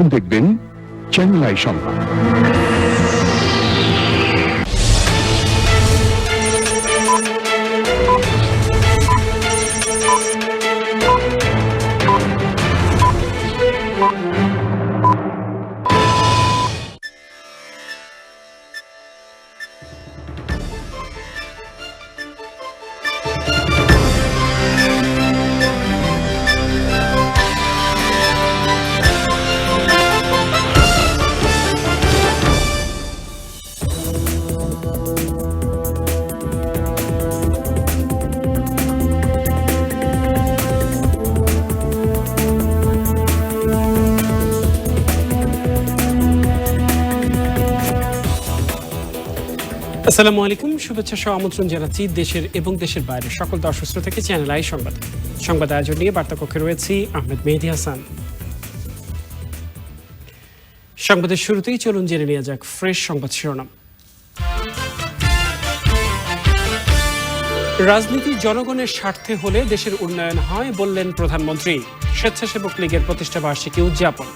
এখন দেখবেন channel I সংবাদ আসসালামু আলাইকুম, শুভেচ্ছা সহ আমন্ত্রণ জানাচ্ছি দেশের এবং দেশের বাইরে সকল দর্শক শ্রোতাকে চ্যানেল আই সংবাদ। সংবাদ আয়োজন নিয়ে রয়েছি আহমেদ মেহেদি হাসান। সংবাদের শুরুতেই চলুন জেনে নেওয়া যাক ফ্রেশ সংবাদ শিরোনাম। রাজনীতি জনগণের স্বার্থে হলে দেশের উন্নয়ন হয় বললেন প্রধানমন্ত্রী। স্বেচ্ছাসেবক লীগের প্রতিষ্ঠা বার্ষিকী উদযাপন।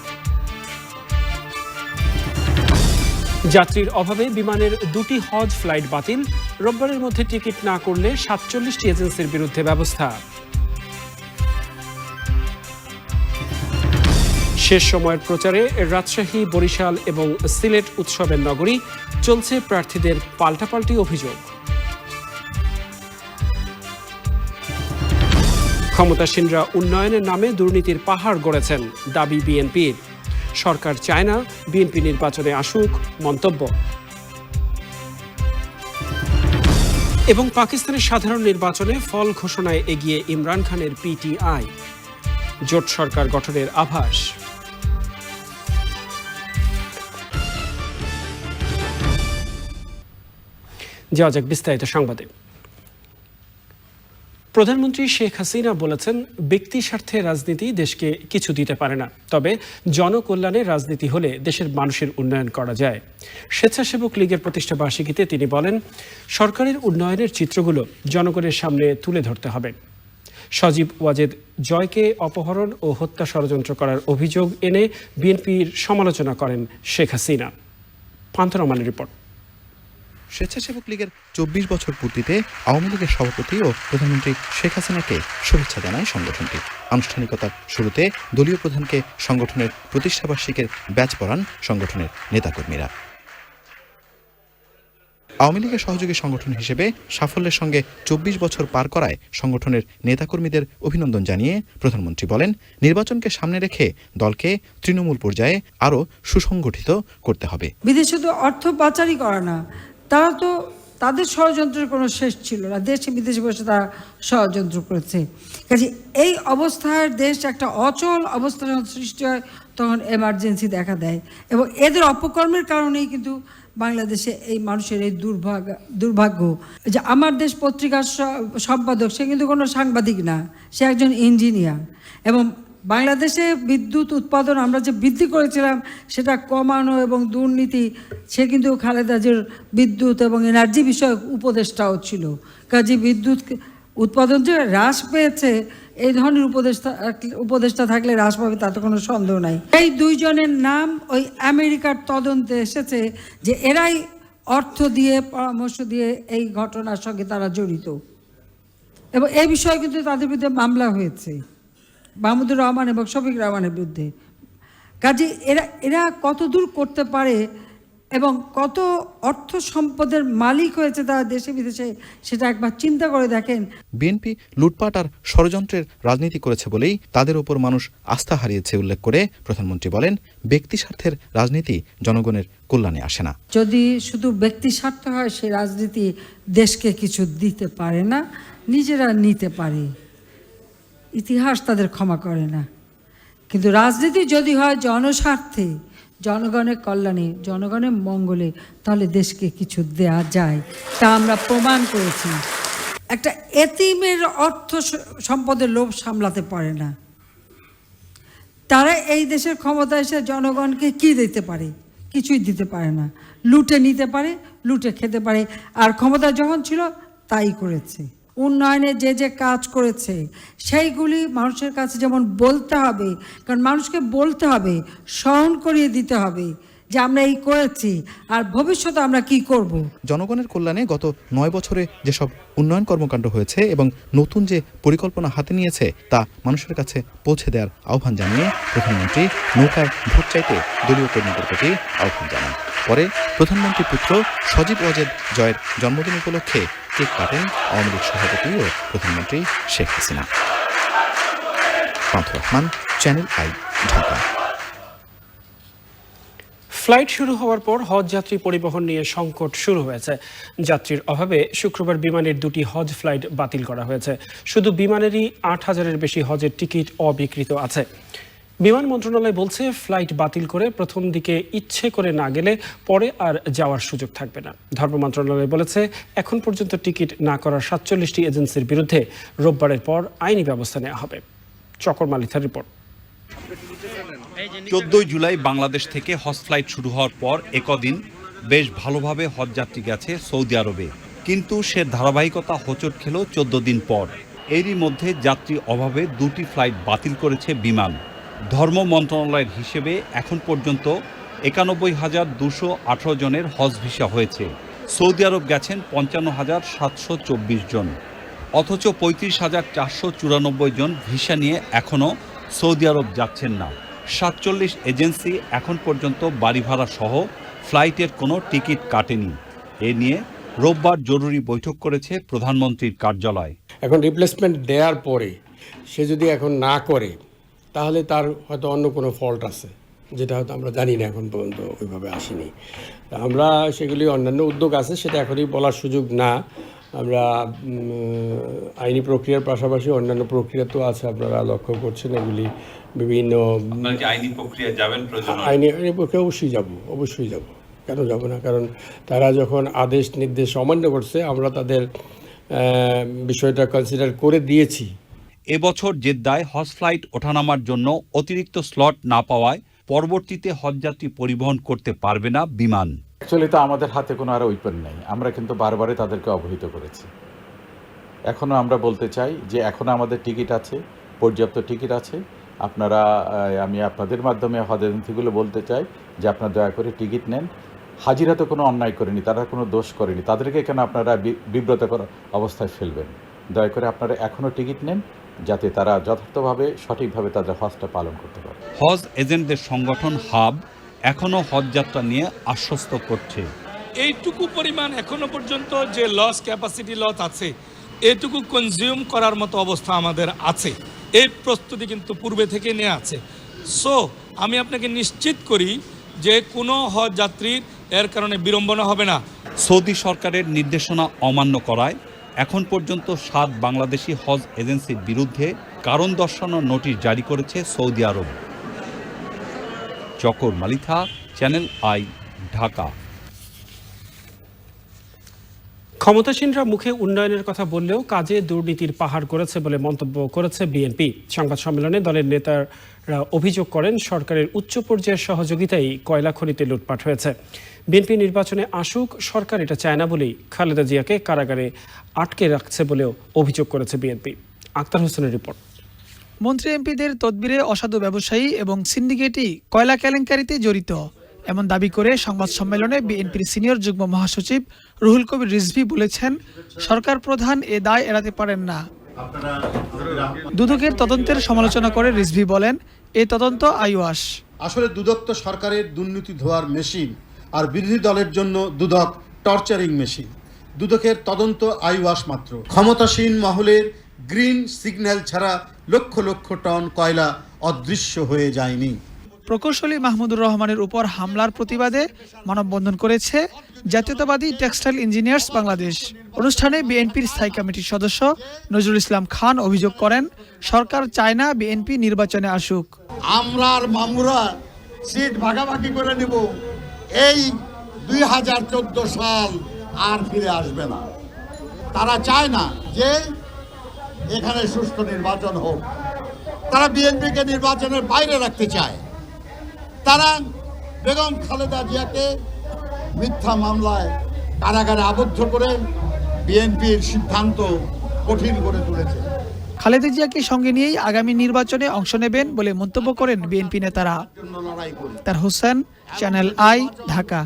যাত্রীর অভাবে বিমানের দুটি হজ ফ্লাইট বাতিল। রোববারের মধ্যে টিকিট না করলে সাতচল্লিশটি এজেন্সির বিরুদ্ধে ব্যবস্থা। শেষ সময়ের প্রচারে রাজশাহী, বরিশাল এবং সিলেট উৎসবের নগরী চলছে প্রার্থীদের পাল্টাপাল্টি অভিযোগ। ক্ষমতাসীনরা উন্নয়নের নামে দুর্নীতির পাহাড় গড়েছেন দাবি বিএনপির। সরকার চায় না, বিএনপি নির্বাচনে আসুক, মন্তব্য। এবং পাকিস্তানের সাধারণ নির্বাচনে ফল ঘোষণায় এগিয়ে ইমরান খানের পিটিআই। জোট সরকার গঠনের আভাস। যাওয়া যাক বিস্তারিত সংবাদে। প্রধানমন্ত্রী শেখ হাসিনা বলেছেন, ব্যক্তি স্বার্থে রাজনীতি দেশকে কিছু দিতে পারে না। তবে জনকল্যাণে রাজনীতি হলে দেশের মানুষের উন্নয়ন করা যায়। স্বেচ্ছাসেবক লীগের প্রতিষ্ঠা বার্ষিকীতে তিনি বলেন, সরকারের উন্নয়নের চিত্রগুলো জনগণের সামনে তুলে ধরতে হবে। সজীব ওয়াজেদ, জয়কে অপহরণ ও হত্যা ষড়যন্ত্র করার অভিযোগ এনে বিএনপির সমালোচনা করেন শেখ হাসিনা। পান্থরমানের রিপোর্ট। স্বেচ্ছাসেবক লীগের চব্বিশ বছর পূর্তিতে আওয়ামী লীগের সভাপতি ও প্রধানমন্ত্রী শেখ হাসিনাকে শুভেচ্ছা জানায় সংগঠনটি। আনুষ্ঠানিকতার শুরুতে দলীয় প্রধানকে সংগঠনের প্রতিষ্ঠাবার্ষিকের ব্যাচ পড়ান সংগঠনের নেতাকর্মীরা। আওয়ামী লীগের সহযোগী সংগঠন হিসেবে সাফল্যের সঙ্গে চব্বিশ বছর পার করায় সংগঠনের নেতাকর্মীদের অভিনন্দন জানিয়ে প্রধানমন্ত্রী বলেন, নির্বাচনকে সামনে রেখে দলকে তৃণমূল পর্যায়ে আরও সুসংগঠিত করতে হবে। বিদেশে তো অর্থ পাচারই করে না। তারা তো তাদের ষড়যন্ত্রের কোনো শেষ ছিল না। দেশে বিদেশে বসে তারা ষড়যন্ত্র করেছে। কাজে এই অবস্থায় দেশ একটা অচল অবস্থা যখন সৃষ্টি হয়, তখন এমার্জেন্সি দেখা দেয়। এবং এদের অপকর্মের কারণেই কিন্তু বাংলাদেশে এই মানুষের এই দুর্ভাগ্য। দুর্ভাগ্য যে আমার দেশ পত্রিকার সম্পাদক, সে কিন্তু কোনো সাংবাদিক না, সে একজন ইঞ্জিনিয়ার এবং বাংলাদেশে বিদ্যুৎ উৎপাদন আমরা যে বৃদ্ধি করেছিলাম, সেটা কমানো এবং দুর্নীতি, সে কিন্তু খালেদা জির বিদ্যুৎ এবং এনার্জি বিষয়ক উপদেষ্টাও ছিল। কাজে বিদ্যুৎ উৎপাদন যে হ্রাস পেয়েছে, এই ধরনের উপদেষ্টা উপদেষ্টা থাকলে হ্রাস পাবে, তাতে কোনো সন্দেহ নাই। এই দুইজনের নাম ওই আমেরিকার তদন্তে এসেছে যে এরাই অর্থ দিয়ে, পরামর্শ দিয়ে এই ঘটনার সঙ্গে তারা জড়িত। এবং এই বিষয়ে কিন্তু তাদের বিরুদ্ধে মামলা হয়েছে। মাহমুদুর রহমান এবং শফিক রহমানের বিরুদ্ধে। কাজে এরা এরা কত দূর করতে পারে এবং কত অর্থ সম্পদের মালিক হয়েছে তারা দেশে বিদেশে সেটা একবার চিন্তা করে দেখেন। বিএনপি লুটপাট আর ষড়যন্ত্রের রাজনীতি করেছে বলেই তাদের ওপর মানুষ আস্থা হারিয়েছে উল্লেখ করে প্রধানমন্ত্রী বলেন ব্যক্তি স্বার্থের রাজনীতি জনগণের কল্যাণে আসে না। যদি শুধু ব্যক্তি স্বার্থ হয় সেই রাজনীতি দেশকে কিছু দিতে পারে না নিজেরা নিতে পারে। ইতিহাস তাদের ক্ষমা করে না। কিন্তু রাজনীতি যদি হয় জনস্বার্থে, জনগণের কল্যাণে, জনগণের মঙ্গলে, তাহলে দেশকে কিছু দেয়া যায়, তা আমরা প্রমাণ করেছি। একটা এতিমের অর্থ সম্পদের লোভ সামলাতে পারে না। তারা এই দেশের ক্ষমতা এসে জনগণকে কি দিতে পারে? কিছুই দিতে পারে না। লুটে নিতে পারে, লুটে খেতে পারে। আর ক্ষমতা যখন ছিল, তাই করেছে। উন্নয়নে যে যে কাজ করেছে, সেইগুলি মানুষের কাছে যেমন বলতে হবে, কারণ মানুষকে বলতে হবে, স্মরণ করিয়ে দিতে হবে যে আমরা এই করেছি আর ভবিষ্যতে আমরা কি করব। জনগণের কল্যাণে গত নয় বছরে যেসব উন্নয়ন কর্মকাণ্ড হয়েছে এবং নতুন যে পরিকল্পনা হাতে নিয়েছে, তা মানুষের কাছে পৌঁছে দেওয়ার আহ্বান জানিয়ে প্রধানমন্ত্রী নৌকায় ভোট চাইতে দলীয় কর্মীদের প্রতি আহ্বান জানান পরে প্রধানমন্ত্রীর পুত্র সজীব ওয়াজেদ জয়ের জন্মদিন উপলক্ষে কেক কাটেন আওয়ামী লীগ সভাপতি ও প্রধানমন্ত্রী Sheikh Hasina. Channel I, Dhaka. Flight শুরু হওয়ার পর হজ যাত্রী পরিবহন নিয়ে সংকট শুরু হয়েছে। যাত্রীর অভাবে শুক্রবার বিমানের দুটি হজ ফ্লাইট বাতিল করা হয়েছে। শুধু বিমানেরই আট হাজারের বেশি হজের টিকিট অবিকৃত আছে। বিমান মন্ত্রণালয় বলছে, ফ্লাইট বাতিল করে প্রথম দিকে ইচ্ছে করে না গেলে পরে আর যাওয়ার সুযোগ থাকবে না। ধর্ম মন্ত্রণালয় বলেছে, এখন পর্যন্ত টিকিট না করার সাতচল্লিশটি এজেন্সির বিরুদ্ধে রোববারের পর আইনি ব্যবস্থা নেওয়া হবে। চকর মালিথার রিপোর্ট। চোদ্দই জুলাই বাংলাদেশ থেকে হজ ফ্লাইট শুরু হওয়ার পর একদিন বেশ ভালোভাবে হজযাত্রী গেছে সৌদি আরবে। কিন্তু সে ধারাবাহিকতা হোঁচট খেল চোদ্দ দিন পর। এরই মধ্যে যাত্রী অভাবে দুটি ফ্লাইট বাতিল করেছে বিমান। ধর্ম মন্ত্রণালয়ের হিসেবে এখন পর্যন্ত একানব্বই হাজার দুশো আঠারো জনের হজ ভিসা হয়েছে। সৌদি আরব গেছেন পঞ্চান্ন হাজার সাতশো চব্বিশ জন। অথচ পঁয়ত্রিশ হাজার চারশো চুরানব্বই জন ভিসা নিয়ে এখনও সৌদি আরব যাচ্ছেন না। সাতচল্লিশ এজেন্সি এখন পর্যন্ত বাড়ি ভাড়া সহ ফ্লাইটের কোনো টিকিট কাটেনি। এ নিয়ে রোববার জরুরি বৈঠক করেছে প্রধানমন্ত্রীর কার্যালয়। এখন রিপ্লেসমেন্ট দেওয়ার পরে সে যদি এখন না করে তাহলে তার হয়তো অন্য কোনো ফল্ট আছে যেটা হয়তো আমরা জানি না এখন পর্যন্ত ওইভাবে আসেনি। তা আমরা সেগুলি অন্যান্য উদ্যোগ আছে সেটা এখনই বলার সুযোগ না। আমরা আইনি প্রক্রিয়ার পাশাপাশি অন্যান্য প্রক্রিয়া তো আছে আপনারা লক্ষ্য করছেন এগুলি বিভিন্ন আইনি প্রক্রিয়া যাবেন আইনি আইনি পক্ষে অবশ্যই যাব অবশ্যই যাব। কেন যাব না? কারণ তারা যখন আদেশ নির্দেশ অমান্য করছে আমরা তাদের বিষয়টা কনসিডার করে দিয়েছি। এবছর জেদ্দায় হজ ফ্লাইট ওঠানামার জন্য অতিরিক্ত স্লট না পাওয়ায় পরবর্তীতে হজযাত্রী পরিবহন করতে পারবে না বিমান। অ্যাকচুয়ালি তো আমাদের হাতে কোনো আর ওয়েপন নেই। আমরা কিন্তু বারবারই তাদেরকে অবহিত করেছি। এখনও আমরা বলতে চাই যে এখনও আমাদের টিকিট আছে, পর্যাপ্ত টিকিট আছে। আপনারা আমি আপনাদের মাধ্যমে হজ এজেন্সিগুলো বলতে চাই যে আপনারা দয়া করে টিকিট নেন। হাজিরা তো কোনো অন্যায় করেনি, তারা কোনো দোষ করেনি। তাদেরকে কেন আপনারা বিব্রতকর অবস্থায় ফেলবেন? দয়া করে আপনারা এখনও টিকিট নেন। যাতে তারা যথার্থভাবে সঠিকভাবে তাদের হজটা পালন করতে পারে। হজ এজেন্টদের সংগঠন হাব এখনও হজযাত্রা নিয়ে আশ্বস্ত করছে। এইটুকু পরিমাণ এখনও পর্যন্ত যে লস ক্যাপাসিটি লস আছে এটুকু কনজিউম করার মতো অবস্থা আমাদের আছে। এই প্রস্তুতি কিন্তু পূর্বে থেকে নিয়ে আছে। সো আমি আপনাকে নিশ্চিত করি যে কোনো হজ যাত্রীর এর কারণে বিড়ম্বনা হবে না। সৌদি সরকারের নির্দেশনা অমান্য করায় এখন পর্যন্ত সাত বাংলাদেশি হজ এজেন্সির বিরুদ্ধে কারণ দর্শানোর নোটিশ জারি করেছে সৌদি আরব। চকর মালিথা, চ্যানেল আই, ঢাকা। ক্ষমতাসীনরা মুখে উন্নয়নের কথা বললেও কাজে দুর্নীতির পাহাড় করেছে বলে মন্তব্য করেছে বিএনপি। সংবাদ সম্মেলনে দলের নেতারা অভিযোগ করেন, সরকারের উচ্চ পর্যায়ের সহযোগিতায় কয়লা খনিতে লুটপাট হয়েছে। বিএনপি নির্বাচনে আসুক, সরকার এটা চায় না বলেই খালেদা জিয়াকে কারাগারে আটকে রাখছে বলেও অভিযোগ করেছে বিএনপি। আক্তার হোসেনের রিপোর্ট। মন্ত্রী এমপিদের তদবিরে অসাধু ব্যবসায়ী এবং সিন্ডিকেটই কয়লা কেলেঙ্কারিতে জড়িত। এমন দাবি করে সংবাদ সম্মেলনে বিএনপির সিনিয়র যুগ্ম মহাসচিব রুহুল কবির রিজভি বলেছেন, সরকার প্রধান এ দায় এড়াতে পারেন না। দুদকের তদন্তের সমালোচনা করে রিজভি বলেন, এ তদন্ত আইওয়াস। আসলে দুদক তো সরকারের দুর্নীতি ধোয়ার মেশিন, আর বিরোধী দলের জন্য দুদক টর্চারিং মেশিন। দুদকের তদন্ত আইওয়াস মাত্র। ক্ষমতাসীন মহলের গ্রিন সিগন্যাল ছাড়া লক্ষ লক্ষ টন কয়লা অদৃশ্য হয়ে যায়নি। প্রকৌশলী মাহমুদুর রহমানের উপর হামলার প্রতিবাদে মানববন্ধন করেছে জাতীয়তাবাদী টেক্সটাইল ইঞ্জিনিয়ার্স বাংলাদেশ। অনুষ্ঠানে বিএনপির স্থায়ী কমিটির সদস্য নজরুল ইসলাম খান অভিযোগ করেন, সরকার চায় না বিএনপি নির্বাচনে আসুক। আমরা মামুরা সিট ভাগাভাগি করে নেব। এই দুই হাজার চোদ্দ সাল আর ফিরে আসবে না। তারা চায় না যে এখানে সুষ্ঠু নির্বাচন হোক। তারা বিএনপিকে নির্বাচনের বাইরে রাখতে চায়। তারা বেগম খালেদা জিয়াকে মিথ্যা মামলায় কারাগারে আবদ্ধ করে বিএনপির সিদ্ধান্ত কঠিন করে তুলেছে। খালেদা জিয়াকে সঙ্গে নিয়েই আগামী নির্বাচনে অংশ নেবেন বলে মন্তব্য করেন বিএনপি নেতারা। তার হোসেন চ্যানেল আই ঢাকা।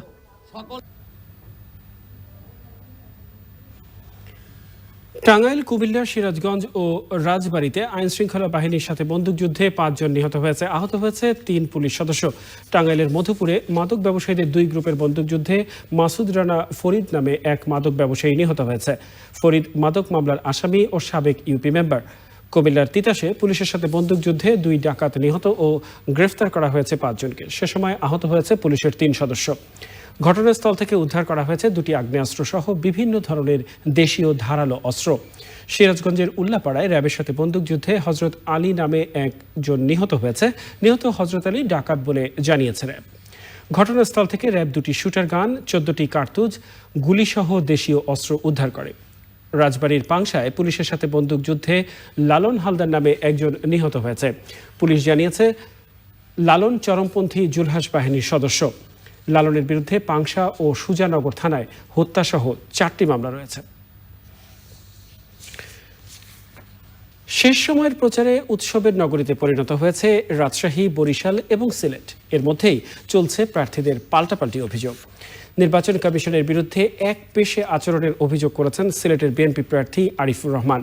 টাঙ্গাইল, কুমিল্লা, সিরাজগঞ্জ ও রাজবাড়িতে আইন শৃঙ্খলা বাহিনীর সাথে বন্দুকযুদ্ধে পাঁচজন নিহত হয়েছে। আহত হয়েছে তিন পুলিশ সদস্য। টাঙ্গাইলের মধুপুরে মাদক ব্যবসায়ীদের দুই গ্রুপের বন্দুকযুদ্ধে মাসুদ রানা ফরিদ নামে এক মাদক ব্যবসায়ী নিহত হয়েছে। ফরিদ মাদক মামলার আসামি ও সাবেক ইউপি মেম্বার। কুমিল্লার তিতাসে পুলিশের সাথে বন্দুকযুদ্ধে দুই ডাকাত নিহত ও গ্রেফতার করা হয়েছে পাঁচজনকে। সে সময় আহত হয়েছে পুলিশের তিন সদস্য। ঘটনাস্থল থেকে উদ্ধার করা হয়েছে দুটি আগ্নেয়াস্ত্র সহ বিভিন্ন ধরনের দেশীয় ধারালো অস্ত্র। সিরাজগঞ্জের উল্লাপাড়ায় র্যাবের সাথে বন্দুকযুদ্ধে হজরত আলী নামে একজন নিহত হয়েছে। নিহত হজরত আলী ডাকাত বলে জানিয়েছে র্যাব ঘটনাস্থল থেকে র্যাব দুটি শুটার গান, চোদ্দটি কার্তুজ, গুলিসহ দেশীয় অস্ত্র উদ্ধার করে। রাজবাড়ির পাংশায় পুলিশের সাথে বন্দুকযুদ্ধে লালন হালদার নামে একজন নিহত হয়েছে। পুলিশ জানিয়েছে, লালন চরমপন্থী জুলহাস বাহিনীর সদস্য। লালনের বিরুদ্ধে পাংশা ও সুজানগর থানায় হত্যাসহ চারটি মামলা রয়েছে। শেষ সময়ের প্রচারে উৎসবের নগরীতে পরিণত হয়েছে রাজশাহী, বরিশাল এবং সিলেট। এর মধ্যেই চলছে প্রার্থীদের পাল্টাপাল্টি অভিযোগ। নির্বাচন কমিশনের বিরুদ্ধে এক পেশে আচরণের অভিযোগ করেছেন সিলেটের বিএনপি প্রার্থী আরিফুর রহমান।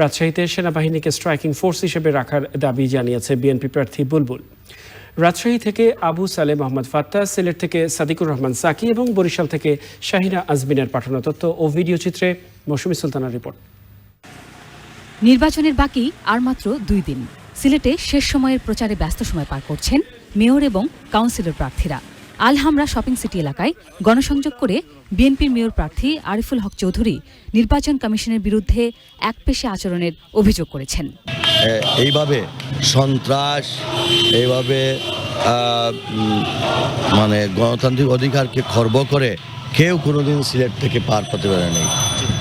রাজশাহীতে সেনাবাহিনীকে স্ট্রাইকিং ফোর্স হিসেবে রাখার দাবি জানিয়েছে বিএনপি প্রার্থী বুলবুল। রাজশাহী থেকে আবু সালে মোহাম্মদ ফাত্তা সিলেট থেকে সাদিকুর রহমান সাকি এবং বরিশাল থেকে শাহিনা আজমিনের পাঠানো তথ্য ও ভিডিও চিত্রে মৌসুমি সুলতানার রিপোর্ট। নির্বাচনের বাকি আর মাত্র দুই দিন। সিলেটে শেষ সময়ের প্রচারে ব্যস্ত সময় পার করছেন মেয়র এবং কাউন্সিলর প্রার্থীরা। আলহামরা শপিং সিটি এলাকায় গণসংযোগ করে বিএনপির মেয়র প্রার্থী আরিফুল হক চৌধুরী নির্বাচন কমিশনের বিরুদ্ধে একপেশে আচরণের অভিযোগ করেছেন। এইভাবে সন্ত্রাস, এইভাবে মানে গণতান্ত্রিক অধিকারকে খর্ব করে কেউ কোনোদিন সিলেট থেকে পার পেতে পারেনি।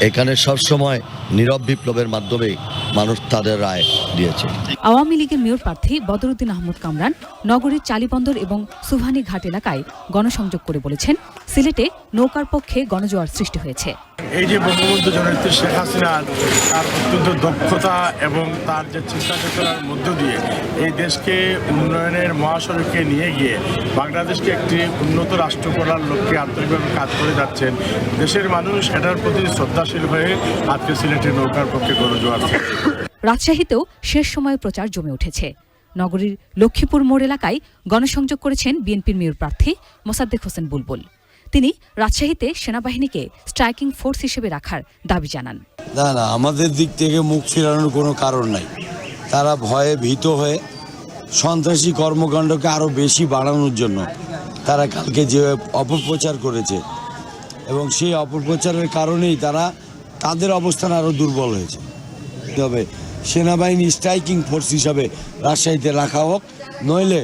এখানে সবসময় নীরব বিপ্লবের মাধ্যমে মানুষ তাদের রায় দিয়েছে। আওয়ামী লীগের মেয়র প্রার্থী বদরুদ্দিন আহমদ কামরান নগরীর চালিবন্দর এবং সুভানি ঘাট এলাকায় গণসংযোগ করে বলেছেন, সিলেটে নৌকার পক্ষে গণজোয়ার সৃষ্টি হয়েছে। এই যে বঙ্গবন্ধু জননেত্রী শেখ হাসিনার তার অত্যন্ত দক্ষতা এবং তার যে চিন্তা চেতনার মধ্য দিয়ে এই দেশকে উন্নয়নের মহাসড়কে নিয়ে গিয়ে বাংলাদেশকে একটি উন্নত রাষ্ট্র করার লক্ষ্যে আন্তরিকভাবে কাজ করে যাচ্ছেন দেশের মানুষ, এটার প্রতি শ্রদ্ধাশীল হয়ে আজকে সিলেটের নৌকার পক্ষে গড়জোয়ার রাজশাহীতেও শেষ সময়ে প্রচার জমে উঠেছে। নগরীর লক্ষ্মীপুর মোড় এলাকায় গণসংযোগ করেছেন বিএনপির মেয়র প্রার্থী মোসাদ্দেক হোসেন বুলবুল। তিনি রাজশাহীতে সেনাবাহিনীকে স্ট্রাইকিং ফোর্স হিসেবে রাখার দাবি জানান। না না, আমাদের দিক থেকে মুখ ফেরানোর কোনো কারণ নাই। তারা ভয়ে ভীত হয়ে সন্ত্রাসী কর্মকাণ্ডকে আরও বেশি বাড়ানোর জন্য তারা কালকে যে অপপ্রচার করেছে এবং সেই অপপ্রচারের কারণেই তারা তাদের অবস্থান আরও দুর্বল হয়েছে। তবে সেনাবাহিনী স্ট্রাইকিং ফোর্স হিসাবে রাজশাহীতে রাখা হোক, নইলে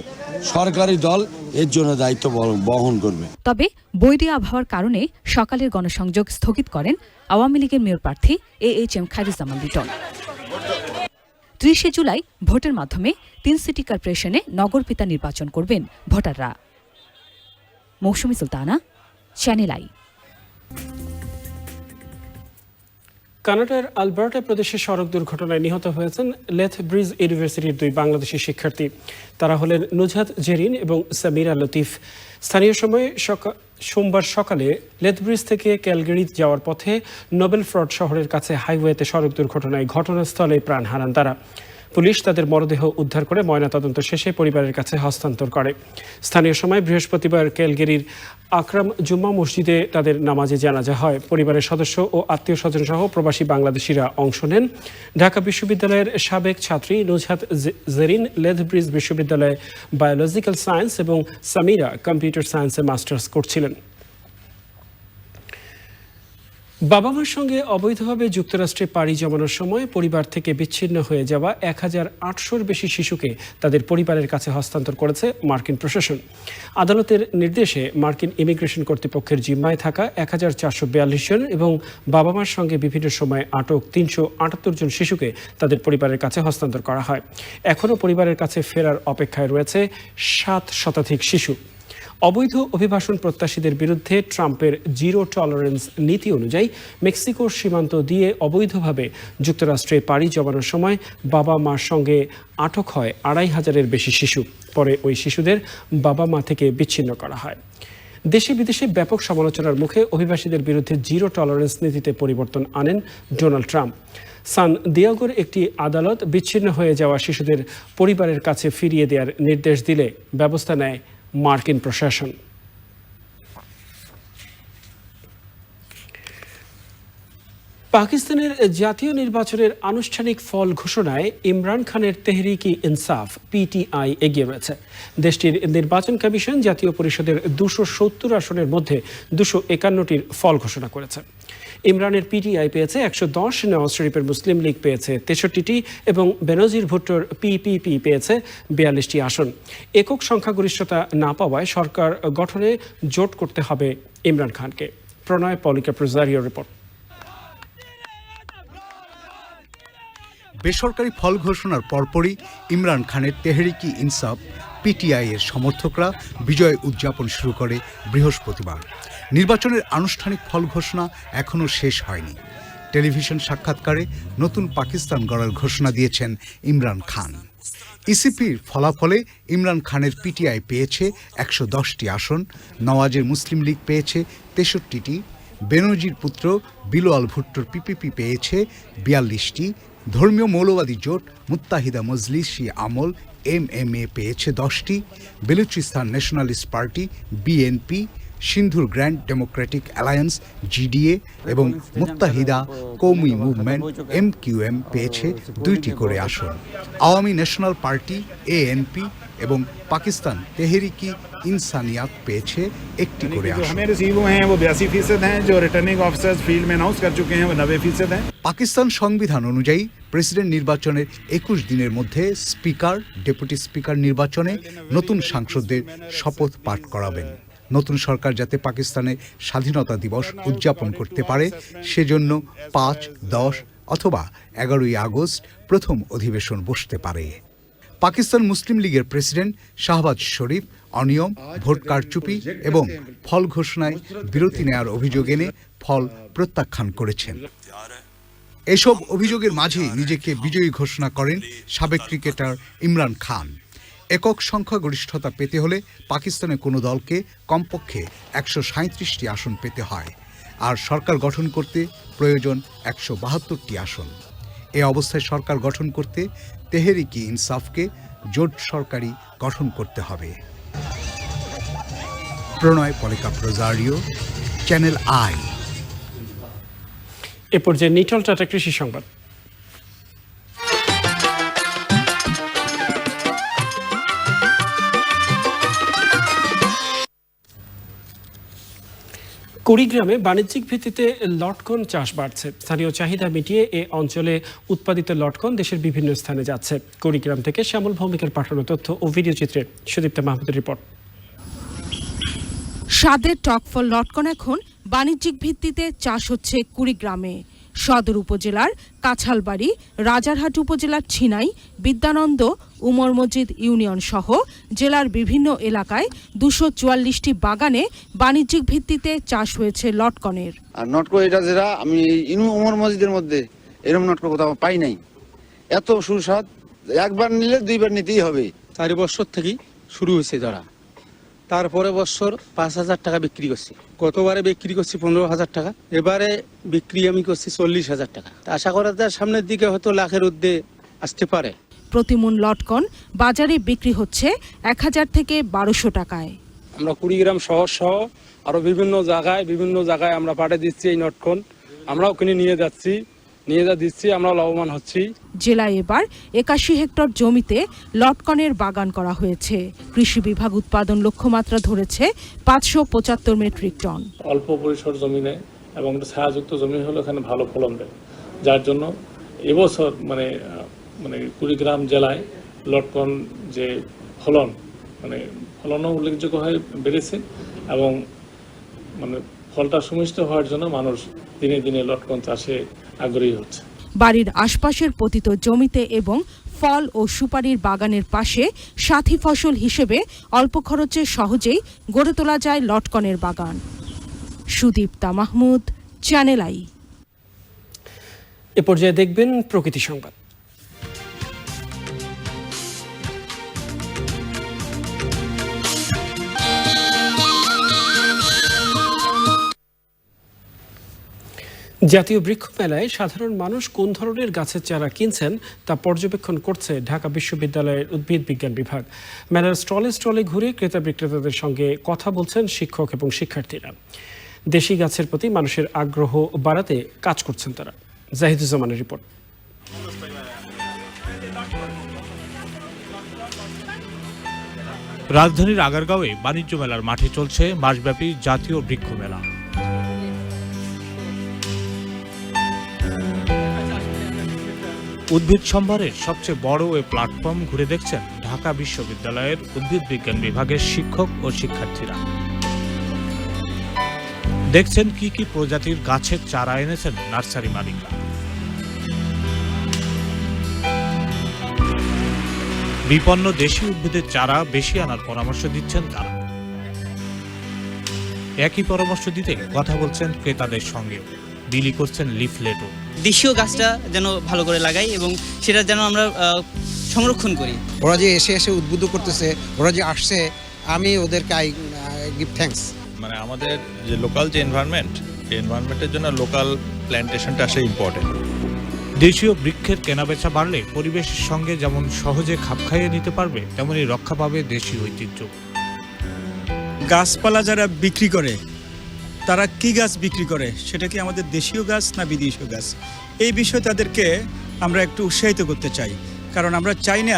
সরকারি দল এর জন্য দায়িত্ব বহন করবে। তবে বৈরী আবহাওয়ার কারণে সকালের গণসংযোগ স্থগিত করেন আওয়ামী লীগের মেয়র প্রার্থী A H M Khairuzzaman Liton ত্রিশে July ভোটের মাধ্যমে তিন সিটি কর্পোরেশনে নগরপিতা নির্বাচন করবেন ভোটাররা। মৌসুমি সুলতানা চ্যানেল আই কানাডার আলবার্টা প্রদেশে সড়ক দুর্ঘটনায় নিহত হয়েছেন লেথ ব্রিজ ইউনিভার্সিটির দুই বাংলাদেশি শিক্ষার্থী। তারা হলেন নুজহাত জেরিন এবং সামিরা লতিফ। স্থানীয় সময়ে সোমবার সকালে লেথ ব্রিজ থেকে ক্যালগেরি যাওয়ার পথে নোবেল ফ্রড শহরের কাছে হাইওয়েতে সড়ক দুর্ঘটনায় ঘটনাস্থলে প্রাণ হারান তারা। পুলিশ তাদের মরদেহ উদ্ধার করে ময়নাতদন্ত শেষে পরিবারের কাছে হস্তান্তর করে। স্থানীয় সময় বৃহস্পতিবার ক্যালগেরির আকরাম জুম্মা মসজিদে তাদের নামাজে জানাজা হয়। পরিবারের সদস্য ও আত্মীয় স্বজন সহ প্রবাসী বাংলাদেশিরা অংশ নেন। ঢাকা বিশ্ববিদ্যালয়ের সাবেক ছাত্রী নুজহাত জেরিন লেথ ব্রিজ বিশ্ববিদ্যালয়ে বায়োলজিক্যাল সায়েন্স এবং সামিরা কম্পিউটার সায়েন্সে মাস্টার্স করছিলেন। বাবা মার সঙ্গে অবৈধভাবে যুক্তরাষ্ট্রে পাড়ি জমানোর সময় পরিবার থেকে বিচ্ছিন্ন হয়ে যাওয়া এক হাজার আটশোর বেশি শিশুকে তাদের পরিবারের কাছে হস্তান্তর করেছে মার্কিন প্রশাসন। আদালতের নির্দেশে মার্কিন ইমিগ্রেশন কর্তৃপক্ষের জিম্মায় থাকা এক হাজার চারশো বিয়াল্লিশ জন এবং বাবা মার সঙ্গে বিভিন্ন সময় আটক তিনশো আটাত্তর জন শিশুকে তাদের পরিবারের কাছে হস্তান্তর করা হয়। এখনও পরিবারের কাছে ফেরার অপেক্ষায় রয়েছে সাত শতাধিক শিশু। অবৈধ অভিবাসন প্রত্যাশীদের বিরুদ্ধে ট্রাম্পের জিরো টলারেন্স নীতি অনুযায়ী মেক্সিকোর সীমান্ত দিয়ে অবৈধভাবে যুক্তরাষ্ট্রে পাড়ি জমানোর সময় বাবা মার সঙ্গে আটক হয় আড়াই হাজারের বেশি শিশু। পরে ওই শিশুদের বাবা মা থেকে বিচ্ছিন্ন করা হয়। দেশে বিদেশে ব্যাপক সমালোচনার মুখে অভিবাসীদের বিরুদ্ধে জিরো টলারেন্স নীতিতে পরিবর্তন আনেন ডোনাল্ড ট্রাম্প। সান দিয়াগোর একটি আদালত বিচ্ছিন্ন হয়ে যাওয়া শিশুদের পরিবারের কাছে ফিরিয়ে দেওয়ার নির্দেশ দিলে ব্যবস্থা নেয় মার্কিন প্রশাসন। পাকিস্তানের জাতীয় নির্বাচনের আনুষ্ঠানিক ফল ঘোষণায় ইমরান খানের তেহরিকি ইনসাফ, পিটিআই এগিয়ে রয়েছে। দেশটির নির্বাচন কমিশন জাতীয় পরিষদের দুশো সত্তর আসনের মধ্যে দুশো একান্নটির ফল ঘোষণা করেছে। ইমরানের পিটিআই পেয়েছে একশো দশ, নওয়াজ শরীফের মুসলিম লীগ পেয়েছে তেষট্টিটি এবং বেনজির ভুট্টোর পিপিপি পেয়েছে বিয়াল্লিশটি আসন। একক সংখ্যাগরিষ্ঠতা না পাওয়ায় সরকার গঠনে জোট করতে হবে ইমরান খানকে। প্রণয় পলিকা প্রজারিও রিপোর্ট। বেসরকারি ফল ঘোষণার পরপরই ইমরান খানের তেহরিকি ইনসাফ পিটিআই এর সমর্থকরা বিজয় উদযাপন শুরু করে বৃহস্পতিবার। নির্বাচনের আনুষ্ঠানিক ফল ঘোষণা এখনও শেষ হয়নি। টেলিভিশন সাক্ষাৎকারে নতুন পাকিস্তান গড়ার ঘোষণা দিয়েছেন ইমরান খান। ইসিপির ফলাফলে ইমরান খানের পিটিআই পেয়েছে একশো দশটি আসন, নওয়াজের মুসলিম লীগ পেয়েছে তেষট্টিটি, বেনজির পুত্র বিলোয়াল ভুট্টোর পিপিপি পেয়েছে বিয়াল্লিশটি, ধর্মীয় মৌলবাদী জোট মুত্তাহিদা মজলিসি আমল এম এম এ পেয়েছে দশটি, বেলুচিস্তান ন্যাশনালিস্ট পার্টি বিএনপি সিন্ধুর গ্র্যান্ড ডেমোক্রেটিক অ্যালায়েন্স জিডিএ এবং মুত্তাহিদা কৌমি মুভমেন্ট এম কিউ এম পেয়েছে দুইটি করে আসন আওয়ামী ন্যাশনাল পার্টি এএনপি এবং পাকিস্তান তেহরিকি ইনসানিয়াত পেয়েছে একটি করে আসন रिसीव हुए हैं वो बयासी फीसद हैं जो रिटर्निंग ऑफिसर्स फील्ड में अनाउंस कर चुके हैं वो नब्बे फीसद हैं পাকিস্তান সংবিধান অনুযায়ী প্রেসিডেন্ট নির্বাচনের একুশ দিনের মধ্যে স্পিকার ডেপুটি স্পিকার নির্বাচনে নতুন সাংসদদের শপথ পাঠ করাবেন নতুন সরকার যাতে পাকিস্তানে স্বাধীনতা দিবস উদযাপন করতে পারে, সেজন্য পাঁচ, দশ অথবা এগারোই আগস্ট প্রথম অধিবেশন বসতে পারে। পাকিস্তান মুসলিম লীগের প্রেসিডেন্ট শাহবাজ শরীফ অনিয়ম, ভোট কারচুপি এবং ফল ঘোষণায় বিরতি নেওয়ার অভিযোগ এনে ফল প্রত্যাখ্যান করেছেন। এসব অভিযোগের মাঝেই নিজেকে বিজয়ী ঘোষণা করেন সাবেক ক্রিকেটার ইমরান খান। একক সংখ্যাগরিষ্ঠতা পেতে হলে পাকিস্তানের কোনো দলকে কমপক্ষে একশো সাঁত্রিশটি আসন পেতে হয়। আর সরকার গঠন করতে প্রয়োজন একশো বাহাত্তরটি আসন। এ অবস্থায় সরকার গঠন করতে তেহেরিকি ইনসাফকে জোট সরকারি গঠন করতে হবে। প্রণয় পলিকা প্রজারিও চ্যানেল আই। এ পর্যায়ে নিটল টাটা কৃষি সংবাদ। কুড়িগ্রামে বাণিজ্যিক ভিত্তিতে লটকন চাষ বাড়ছে। স্থানীয় চাহিদা মিটিয়ে এ অঞ্চলে উৎপাদিত লটকন দেশের বিভিন্ন স্থানে যাচ্ছে। কুড়িগ্রাম থেকে শ্যামল ভৌমিকের পাঠানো তথ্য ও ভিডিও চিত্রে সুদীপ্ত মাহমুদের রিপোর্ট। স্বাদের টকফল লটকন এখন বাণিজ্যিক ভিত্তিতে চাষ হচ্ছে কুড়িগ্রামে। সদর উপজেলার কাছালবাড়ি রাজারহাট উপজেলার ছিনাই বিদ্যানন্দ উমর মসজিদ ইউনিয়ন সহ জেলার বিভিন্ন এলাকায় দুশো চুয়াল্লিশটি বাগানে বাণিজ্যিক ভিত্তিতে চাষ হয়েছে লটকনের। আর নটকো এটা যেটা আমি ইনু উমর মসজিদের মধ্যে এরকম নটকো কোথাও পাই নাই। এত সুস্বাদ একবার নিলে দুইবার নিতেই হবে। চারি বছর থেকেই শুরু হয়েছে ধরা। তারপরে বছর পাঁচ হাজার টাকা বিক্রি করছি। গতবারে বিক্রি করছি পনেরো হাজার টাকা এবারে বিক্রি আমি করছি চল্লিশ হাজার টাকা। তা আশা করা যায় সামনের দিকে হয়তো লাখের ঊর্ধ্বে আসতে পারে। প্রতিমূল লটকন বাজারে বিক্রি হচ্ছে এক হাজার থেকে বারোশো টাকায়। আমরা কুড়িগ্রাম শহর সহ আরও বিভিন্ন জায়গায় বিভিন্ন জায়গায় আমরা পাঠিয়ে দিচ্ছি এই নটকন আমরাও কিনে নিয়ে যাচ্ছি। নিয়ে যা দিচ্ছি আমরা লাভবান হচ্ছি। জেলায় এবার একাশি হেক্টর জমিতে লটকনের বাগান করা হয়েছে। কৃষি বিভাগ উৎপাদন লক্ষ্যমাত্রা ধরেছে পাঁচশো পঁচাত্তর মেট্রিক টন। অল্প পরিসর জমিনে এবং ছায়াযুক্ত জমি হলে এখানে ভালো ফলন দেয়। যার জন্য এবছর মানে মানে কুড়িগ্রাম জেলায় লটকন যে ফলন মানে ফলনও উল্লেখযোগ্য হয়ে বেড়েছে এবং মানে ফলটা সুমিষ্ট হওয়ার জন্য মানুষ দিনে দিনে লটকন চাষে আগ্রহী হচ্ছে। বাড়ির আশপাশের পতিত জমিতে এবং ফল ও সুপারির বাগানের পাশে সাথী ফসল হিসেবে অল্প খরচে সহজেই গড়ে তোলা যায় লটকনের বাগান। Sudipta Mahmud Channel I. এ পর্যায়ে দেখবেন প্রকৃতি সংবাদ। জাতীয় বৃক্ষ মেলায় সাধারণ মানুষ কোন ধরনের গাছের চারা কিনছেন তা পর্যবেক্ষণ করছে ঢাকা বিশ্ববিদ্যালয়ের উদ্ভিদ বিজ্ঞান বিভাগ। মেলার স্টলে স্টলে ঘুরে ক্রেতা বিক্রেতাদের সঙ্গে কথা বলছেন শিক্ষক এবং শিক্ষার্থীরা। দেশি গাছের প্রতি মানুষের আগ্রহ বাড়াতে কাজ করছেন তারা। জাহিদুজ্জামানের রিপোর্ট। রাজধানীর আগারগাঁওয়ে বাণিজ্য মেলার মাঠে চলছে মাসব্যাপী জাতীয় বৃক্ষ মেলা উদ্ভিদ সম্ভারের সবচেয়ে বড় ওই প্ল্যাটফর্ম ঘুরে দেখছেন ঢাকা বিশ্ববিদ্যালয়ের উদ্ভিদ বিজ্ঞান বিভাগের শিক্ষক ও শিক্ষার্থীরা। দেখছেন কি কি প্রজাতির গাছের চারা এনেছেন নার্সারি মালিকরা। বিপন্ন দেশি উদ্ভিদের চারা বেশি আনার পরামর্শ দিচ্ছেন তারা। একই পরামর্শ দিতে কথা বলছেন ক্রেতাদের সঙ্গে বিলি করছেন লিফলেটও দেশীয় গাছটা যেন ভালো করে লাগাই এবং সেটা যেন আমরা সংরক্ষণ করি। ওরা যে এসে এসে উদ্বুদ্ধ করতেছে ওরা যে আসছে আমি ওদেরকে আই গিভ থ্যাঙ্কস মানে আমাদের যে লোকাল যে এনভায়রনমেন্ট এই এনভায়রনমেন্টের জন্য লোকাল প্ল্যান্টেশনটা আসলে ইম্পর্টেন্ট দেশীয় বৃক্ষের কেনাবেচা বাড়লে পরিবেশের সঙ্গে যেমন সহজে খাপ খাইয়ে নিতে পারবে তেমনই রক্ষা পাবে দেশীয় ঐতিহ্য। গাছপালা যারা বিক্রি করে তারা কি গাছ বিক্রি করে? সেটা কি আমাদের দেশীয় গাছ না বিদেশীয় গাছ? এই বিষয়ে তাদেরকে আমরা একটু উৎসাহিত করতে চাই। কারণ আমরা চাই না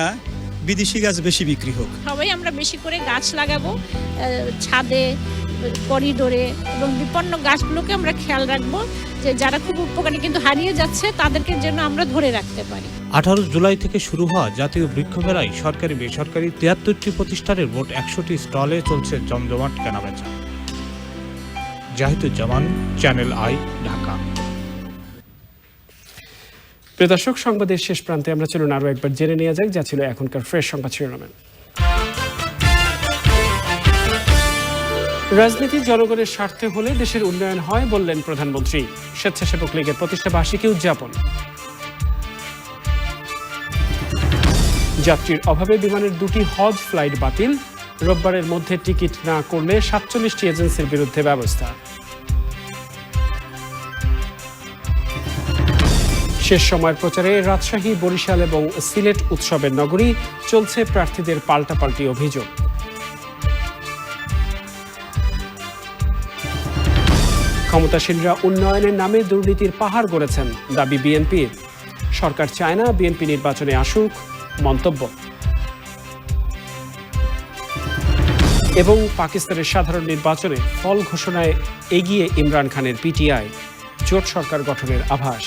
বিদেশি গাছ বেশি বিক্রি হোক। সবাই আমরা বেশি করে গাছ লাগাবো ছাদে করিডোরে এবং বিপন্ন গাছগুলোকে আমরা খেয়াল রাখব যে যারা খুব উপকারী কিন্তু হারিয়ে যাচ্ছে তাদেরকে যেন আমরা ধরে রাখতে পারি। আঠারো জুলাই থেকে শুরু হওয়া জাতীয় বৃক্ষ মেলায় সরকারি বেসরকারি তিয়াত্তরটি প্রতিষ্ঠানের মোট একশোটি স্টলে চলছে জমজমাট কেনাবেচা। জাহিদুজ্জামান চ্যানেল আই ঢাকা প্রিয় দর্শক, সংবাদের শেষ প্রান্তে আমরা চলুন আরও একবার জেনে নেওয়া যাক, যা ছিল এখনকার ফ্রেশ সংবাদ শিরোনামে। রাজনীতি জনগণের স্বার্থে হলে দেশের উন্নয়ন হয় বললেন প্রধানমন্ত্রী। স্বেচ্ছাসেবক লীগের প্রতিষ্ঠা বার্ষিকী উদযাপন। যাত্রীর অভাবে বিমানের দুটি হজ ফ্লাইট বাতিল। রোববারের মধ্যে টিকিট না করলে সাতচল্লিশটি এজেন্সির বিরুদ্ধে ব্যবস্থা। শেষ সময়ের প্রচারে রাজশাহী, বরিশাল এবং সিলেট উৎসবের নগরী চলছে প্রার্থীদের পাল্টাপাল্টি অভিযোগ। ক্ষমতাসীনরা উন্নয়নের নামে দুর্নীতির পাহাড় গড়েছেন দাবি বিএনপির। সরকার চায় না বিএনপি নির্বাচনে আসুক মন্তব্য। এবং পাকিস্তানের সাধারণ নির্বাচনে ফল ঘোষণায় এগিয়ে ইমরান খানের পিটিআই। জোট সরকার গঠনের আভাস।